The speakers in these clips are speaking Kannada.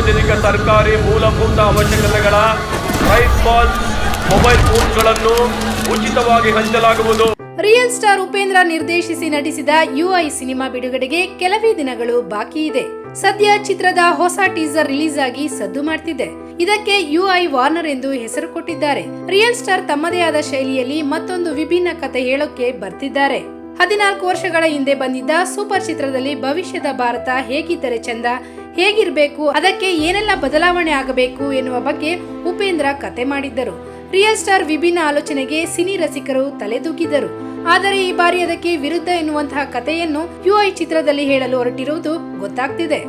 ಅನೇಕ ಸರ್ಕಾರಿ ಮೂಲಭೂತ ಅವಶ್ಯಕತೆಗಳ ಪ್ರೈಸ್ ಬಾಲ್ ಮೊಬೈಲ್ ಫೋನ್ಗಳನ್ನು ಉಚಿತವಾಗಿ ಹಂಚಲಾಗುವುದು. ರಿಯಲ್ ಸ್ಟಾರ್ ಉಪೇಂದ್ರ ನಿರ್ದೇಶಿಸಿ ನಟಿಸಿದ ಯುಐ ಸಿನಿಮಾ ಬಿಡುಗಡೆಗೆ ಕೆಲವೇ ದಿನಗಳು ಬಾಕಿ ಇದೆ. ಸದ್ಯ ಚಿತ್ರದ ಹೊಸ ಟೀಸರ್ ರಿಲೀಸ್ ಆಗಿ ಸದ್ದು ಮಾಡ್ತಿದೆ. ಇದಕ್ಕೆ ಯುಐ ವಾರ್ನರ್ ಎಂದು ಹೆಸರು ಕೊಟ್ಟಿದ್ದಾರೆ. ರಿಯಲ್ ಸ್ಟಾರ್ ತಮ್ಮದೇ ಆದ ಶೈಲಿಯಲ್ಲಿ ಮತ್ತೊಂದು ವಿಭಿನ್ನ ಕತೆ ಹೇಳೋಕೆ ಬರ್ತಿದ್ದಾರೆ. ಹದಿನಾಲ್ಕು ವರ್ಷಗಳ ಹಿಂದೆ ಬಂದಿದ್ದ ಸೂಪರ್ ಚಿತ್ರದಲ್ಲಿ ಭವಿಷ್ಯದ ಭಾರತ ಹೇಗಿದ್ದರೆ ಚಂದ, ಹೇಗಿರಬೇಕು, ಅದಕ್ಕೆ ಏನೆಲ್ಲ ಬದಲಾವಣೆ ಆಗಬೇಕು ಎನ್ನುವ ಬಗ್ಗೆ ಉಪೇಂದ್ರ ಕತೆ ಮಾಡಿದ್ದರು. ರಿಯಲ್ ಸ್ಟಾರ್ ವಿಭಿನ್ನ ಆಲೋಚನೆಗೆ ಸಿನಿ ರಸಿಕರು ತಲೆದೂಗಿದರು ಆದರೆ ಈ ಬಾರಿ ಅದಕ್ಕೆ ವಿರುದ್ಧ ಎನ್ನುವಂತಹ ಕಥೆಯನ್ನು ಯುಐ ಚಿತ್ರದಲ್ಲಿ ಹೇಳಲು ಹೊರಟಿರುವುದು ಗೊತ್ತಾಗ್ತಿದೆ.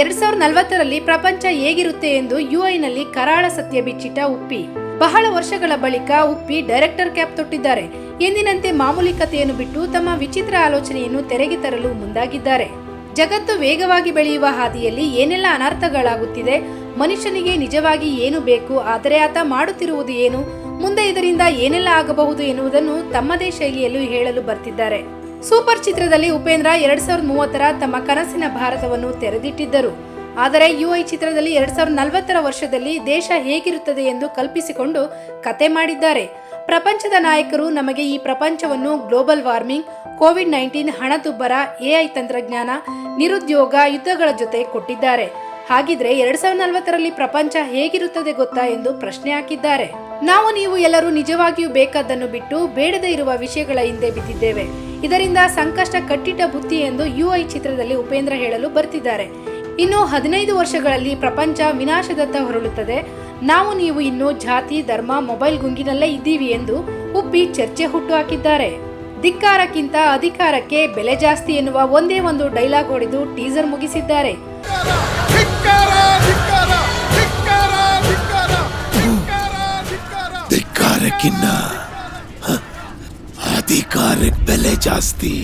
ಎರಡ್ ಸಾವಿರದ ನಲವತ್ತರಲ್ಲಿ ಪ್ರಪಂಚ ಹೇಗಿರುತ್ತೆ ಎಂದು ಯುಐನಲ್ಲಿ ಕರಾಳ ಸತ್ಯ ಬಿಚ್ಚಿಟ್ಟ ಉಪ್ಪಿ. ಬಹಳ ವರ್ಷಗಳ ಬಳಿಕ ಉಪ್ಪಿ ಡೈರೆಕ್ಟರ್ ಕ್ಯಾಪ್ ತೊಟ್ಟಿದ್ದಾರೆ. ಎಂದಿನಂತೆ ಮಾಮೂಲಿ ಕಥೆಯನ್ನು ಬಿಟ್ಟು ತಮ್ಮ ವಿಚಿತ್ರ ಆಲೋಚನೆಯನ್ನು ತೆರೆಗೆ ತರಲು ಮುಂದಾಗಿದ್ದಾರೆ. ಜಗತ್ತು ವೇಗವಾಗಿ ಬೆಳೆಯುವ ಹಾದಿಯಲ್ಲಿ ಏನೆಲ್ಲ ಅನರ್ಥಗಳಾಗುತ್ತಿದೆ, ಮನುಷ್ಯನಿಗೆ ನಿಜವಾಗಿ ಏನು ಬೇಕು, ಆದರೆ ಆತ ಮಾಡುತ್ತಿರುವುದು ಏನು, ಮುಂದೆ ಇದರಿಂದ ಏನೆಲ್ಲ ಆಗಬಹುದು ಎನ್ನುವುದನ್ನು ತಮ್ಮದೇ ಶೈಲಿಯಲ್ಲೂ ಹೇಳಲು ಬರ್ತಿದ್ದಾರೆ. ಸೂಪರ್ ಚಿತ್ರದಲ್ಲಿ ಉಪೇಂದ್ರ ಎರಡ್ ಸಾವಿರದ ಮೂವತ್ತರ ತಮ್ಮ ಕನಸಿನ ಭಾರತವನ್ನು ತೆರೆದಿಟ್ಟಿದ್ದರು. ಆದರೆ ಯು ಐ ಚಿತ್ರದಲ್ಲಿ ಎರಡ್ ಸಾವಿರದ ನಲವತ್ತರ ವರ್ಷದಲ್ಲಿ ದೇಶ ಹೇಗಿರುತ್ತದೆ ಎಂದು ಕಲ್ಪಿಸಿಕೊಂಡು ಕತೆ ಮಾಡಿದ್ದಾರೆ. ಪ್ರಪಂಚದ ನಾಯಕರು ನಮಗೆ ಈ ಪ್ರಪಂಚವನ್ನು ಗ್ಲೋಬಲ್ ವಾರ್ಮಿಂಗ್, ಕೋವಿಡ್ ನೈನ್ಟೀನ್ ಹಣದುಬ್ಬರ, ಎಐ ತಂತ್ರಜ್ಞಾನ, ನಿರುದ್ಯೋಗ ಯುದ್ಧಗಳ ಜೊತೆ ಕೊಟ್ಟಿದ್ದಾರೆ. ಹಾಗಿದ್ರೆ ಎರಡ್ ಸಾವಿರದ ನಲವತ್ತರಲ್ಲಿ ಪ್ರಪಂಚ ಹೇಗಿರುತ್ತದೆ ಗೊತ್ತಾ ಎಂದು ಪ್ರಶ್ನೆ ಹಾಕಿದ್ದಾರೆ. ನಾವು ನೀವು ಎಲ್ಲರೂ ನಿಜವಾಗಿಯೂ ಬೇಕಾದ್ದನ್ನು ಬಿಟ್ಟು ಬೇಡದೇ ಇರುವ ವಿಷಯಗಳ ಹಿಂದೆ ಬಿದ್ದಿದ್ದೇವೆ. ಇದರಿಂದ ಸಂಕಷ್ಟ ಕಟ್ಟಿಟ್ಟ ಬುತ್ತಿ ಎಂದು ಯುಐ ಚಿತ್ರದಲ್ಲಿ ಉಪೇಂದ್ರ ಹೇಳಲು ಬರ್ತಿದ್ದಾರೆ. ಇನ್ನು ಹದಿನೈದು ವರ್ಷಗಳಲ್ಲಿ ಪ್ರಪಂಚ ವಿನಾಶದತ್ತ ಹೊರಳುತ್ತದೆ. ನಾವು ನೀವು ಇನ್ನು ಜಾತಿ ಧರ್ಮ ಮೊಬೈಲ್ ಗುಂಗಿನಲ್ಲೇ ಇದ್ದೀವಿ ಎಂದು ಉಬ್ಬಿ ಚರ್ಚೆ ಹುಟ್ಟು ಹಾಕಿದ್ದಾರೆ. ಧಿಕ್ಕಾರಕ್ಕಿಂತ ಅಧಿಕಾರಕ್ಕೆ ಬೆಲೆ ಜಾಸ್ತಿ ಎನ್ನುವ ಒಂದೇ ಒಂದು ಡೈಲಾಗ್ ಹೊಡೆದು ಟೀಸರ್ ಮುಗಿಸಿದ್ದಾರೆ. ಧಿಕ್ಕಾರ ಧಿಕ್ಕಾರ ಧಿಕ್ಕಾರ ಧಿಕ್ಕಾರ ಧಿಕ್ಕಾರ ಧಿಕ್ಕಾರ. ಧಿಕ್ಕಾರಕ್ಕಿನ್ನ ಅಧಿಕಾರಕ್ಕೆ ಬೆಲೆ ಜಾಸ್ತಿ.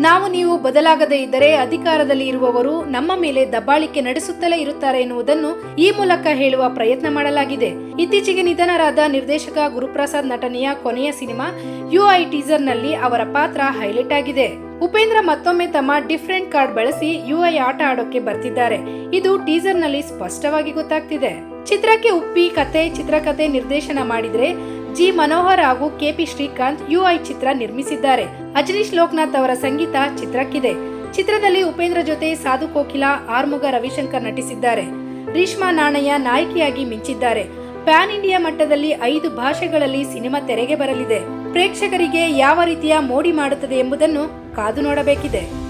ನಾವು ನೀವು ಬದಲಾಗದೇ ಇದ್ದರೆ ಅಧಿಕಾರದಲ್ಲಿ ಇರುವವರು ನಮ್ಮ ಮೇಲೆ ದಬ್ಬಾಳಿಕೆ ನಡೆಸುತ್ತಲೇ ಇರುತ್ತಾರೆ ಎನ್ನುವುದನ್ನು ಈ ಮೂಲಕ ಹೇಳುವ ಪ್ರಯತ್ನ ಮಾಡಲಾಗಿದೆ. ಇತ್ತೀಚೆಗೆ ನಿಧನರಾದ ನಿರ್ದೇಶಕ ಗುರುಪ್ರಸಾದ್ ನಟನೆಯ ಕೊನೆಯ ಸಿನಿಮಾ ಯುಐ ಟೀಸರ್ನಲ್ಲಿ ಅವರ ಪಾತ್ರ ಹೈಲೈಟ್ ಆಗಿದೆ. ಉಪೇಂದ್ರ ಮತ್ತೊಮ್ಮೆ ತಮ್ಮ ಡಿಫ್ರೆಂಟ್ ಕಾರ್ಡ್ ಬಳಸಿ ಯುಐ ಆಟ ಆಡೋಕೆ ಬರ್ತಿದ್ದಾರೆ. ಇದು ಟೀಸರ್ನಲ್ಲಿ ಸ್ಪಷ್ಟವಾಗಿ ಗೊತ್ತಾಗ್ತಿದೆ. ಚಿತ್ರಕ್ಕೆ ಉಪ್ಪಿ, ಕತೆ ಚಿತ್ರಕಥೆ ನಿರ್ದೇಶನ ಮಾಡಿದ್ರೆ ಜಿ ಮನೋಹರ್ ಹಾಗೂ ಕೆಪಿ ಶ್ರೀಕಾಂತ್ ಯುಐ ಚಿತ್ರ ನಿರ್ಮಿಸಿದ್ದಾರೆ. ಅಜನೀಶ್ ಲೋಕನಾಥ್ ಅವರ ಸಂಗೀತ ಚಿತ್ರಕ್ಕಿದೆ. ಚಿತ್ರದಲ್ಲಿ ಉಪೇಂದ್ರ ಜೊತೆ ಸಾಧು ಕೋಕಿಲ, ಆರ್ಮುಗ ರವಿಶಂಕರ್ ನಟಿಸಿದ್ದಾರೆ. ರೀಷ್ಮಾ ನಾಣಯ್ಯ ನಾಯಕಿಯಾಗಿ ಮಿಂಚಿದ್ದಾರೆ. ಪ್ಯಾನ್ ಇಂಡಿಯಾ ಮಟ್ಟದಲ್ಲಿ ಐದು ಭಾಷೆಗಳಲ್ಲಿ ಸಿನಿಮಾ ತೆರೆಗೆ ಬರಲಿದೆ. ಪ್ರೇಕ್ಷಕರಿಗೆ ಯಾವ ರೀತಿಯ ಮೋಡಿ ಮಾಡುತ್ತದೆ ಎಂಬುದನ್ನು ಕಾದು ನೋಡಬೇಕಿದೆ.